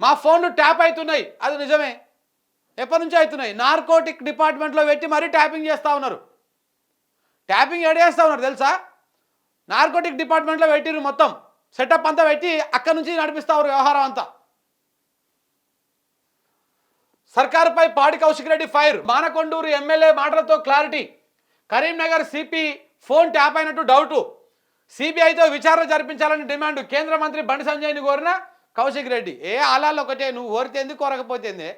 మా ఫోన్లు ట్యాప్ అవుతున్నాయి. అది నిజమే. ఎప్పటి నుంచి అవుతున్నాయి. నార్కోటిక్ డిపార్ట్మెంట్లో పెట్టి మరీ ట్యాపింగ్ చేస్తూ ఉన్నారు. ట్యాపింగ్ ఎడ చేస్తూ ఉన్నారు తెలుసా? నార్కోటిక్ డిపార్ట్మెంట్లో పెట్టిరు మొత్తం. సెటప్ అంతా పెట్టి అక్కడి నుంచి నడిపిస్తూ ఉన్నారు వ్యవహారం అంతా. సర్కారుపై పాడి కౌశిక్ రెడ్డి ఫైర్. మానకొండూరు ఎమ్మెల్యే మాటలతో clarity. Karimnagar CP phone tap అయినట్టు డౌటు. సిబిఐతో విచారణ జరిపించాలని డిమాండ్. కేంద్ర మంత్రి బండి సంజయ్ని కోరిన కౌశిక్ రెడ్డి ఏ ఆలాలు ఒకటే నువ్వు ఓరితేంది కోరకపోతేంది?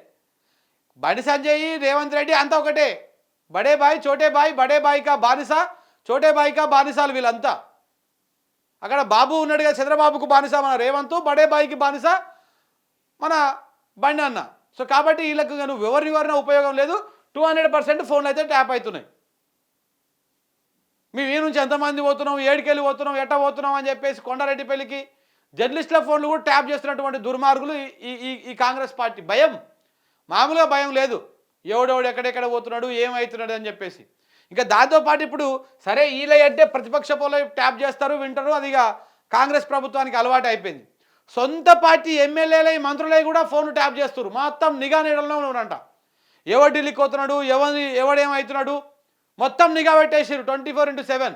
బండి సంజయ్ రేవంత్ రెడ్డి అంతా ఒకటే. బడే బాయ్ చోటే బాయ్ బడే బాయ్కా బానిస చోటే బాయ్కా బానిసాలు వీళ్ళంతా. అక్కడ బాబు ఉన్నాడు కదా చంద్రబాబుకు బానిస మన రేవంత్ బడే బాయ్కి బానిస మన బండి అన్న. సో కాబట్టి వీళ్ళకు నువ్వు ఎవరిని ఎవరినా ఉపయోగం లేదు. టూ హండ్రెడ్ పర్సెంట్ ఫోన్లు అయితే ట్యాప్ అవుతున్నాయి. మేము ఈ నుంచి ఎంతమంది పోతున్నాం ఏడుకెళ్ళి పోతున్నాం ఎట్ట పోతున్నాం అని చెప్పేసి కొండారెడ్డి పెళ్ళికి జర్నలిస్టుల ఫోన్లు కూడా ట్యాప్ చేస్తున్నటువంటి దుర్మార్గులు ఈ ఈ ఈ కాంగ్రెస్ పార్టీ. భయం. మామూలుగా భయం లేదు. ఎవడెవడు ఎక్కడెక్కడ పోతున్నాడు ఏమవుతున్నాడు అని చెప్పేసి. ఇంకా దాంతోపాటు ఇప్పుడు సరే వీళ్ళ అంటే ప్రతిపక్ష పోలు ట్యాప్ చేస్తారు వింటారు అది ఇక కాంగ్రెస్ ప్రభుత్వానికి అలవాటు అయిపోయింది. సొంత పార్టీ ఎమ్మెల్యేలై మంత్రులై కూడా ఫోన్ ట్యాప్ చేస్తారు మొత్తం నిఘా నీడల్లో ఉన్నారంట. ఎవడు ఢిల్లీకి పోతున్నాడు ఎవరి ఎవడేమవుతున్నాడు మొత్తం నిఘా పెట్టేసారు twenty four into seven.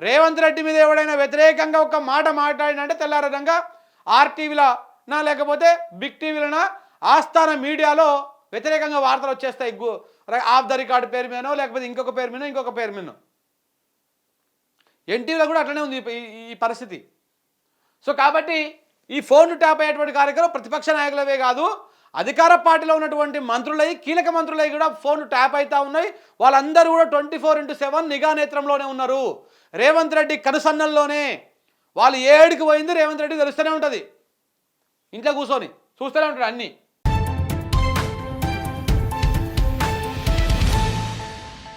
Revanth Reddy మీద ఎవడైనా వ్యతిరేకంగా ఒక మాట మాట్లాడినంటే తెల్లారదంగా ఆర్టీవీలనా లేకపోతే బిగ్ టీవీలనా? ఆస్థాన మీడియాలో వ్యతిరేకంగా వార్తలు వచ్చేస్తాయి. ఆఫ్ ద రికార్డ్ పేరు మీదనో లేకపోతే ఇంకొక పేరు మీద ఇంకొక పేరు మీద ఎన్టీవీలో కూడా అట్లనే ఉంది ఈ- పరిస్థితి. సో కాబట్టి ఈ ఫోన్లు ట్యాప్ అయ్యేటువంటి కార్యక్రమం ప్రతిపక్ష నాయకులవే కాదు అధికార పార్టీలో ఉన్నటువంటి మంత్రులై కీలక మంత్రులై కూడా ఫోన్ ట్యాప్ అవుతూ ఉన్నాయి. వాళ్ళందరూ కూడా ట్వంటీ ఫోర్ ఇంటూ సెవెన్ నిఘా నేత్రంలోనే ఉన్నారు. రేవంత్ రెడ్డి కనుసన్నల్లోనే వాళ్ళు ఏడికి పోయింది రేవంత్ రెడ్డి తెలుస్తూనే ఉంటుంది. ఇంట్లో కూర్చొని చూస్తూనే ఉంటాడు అన్నీ.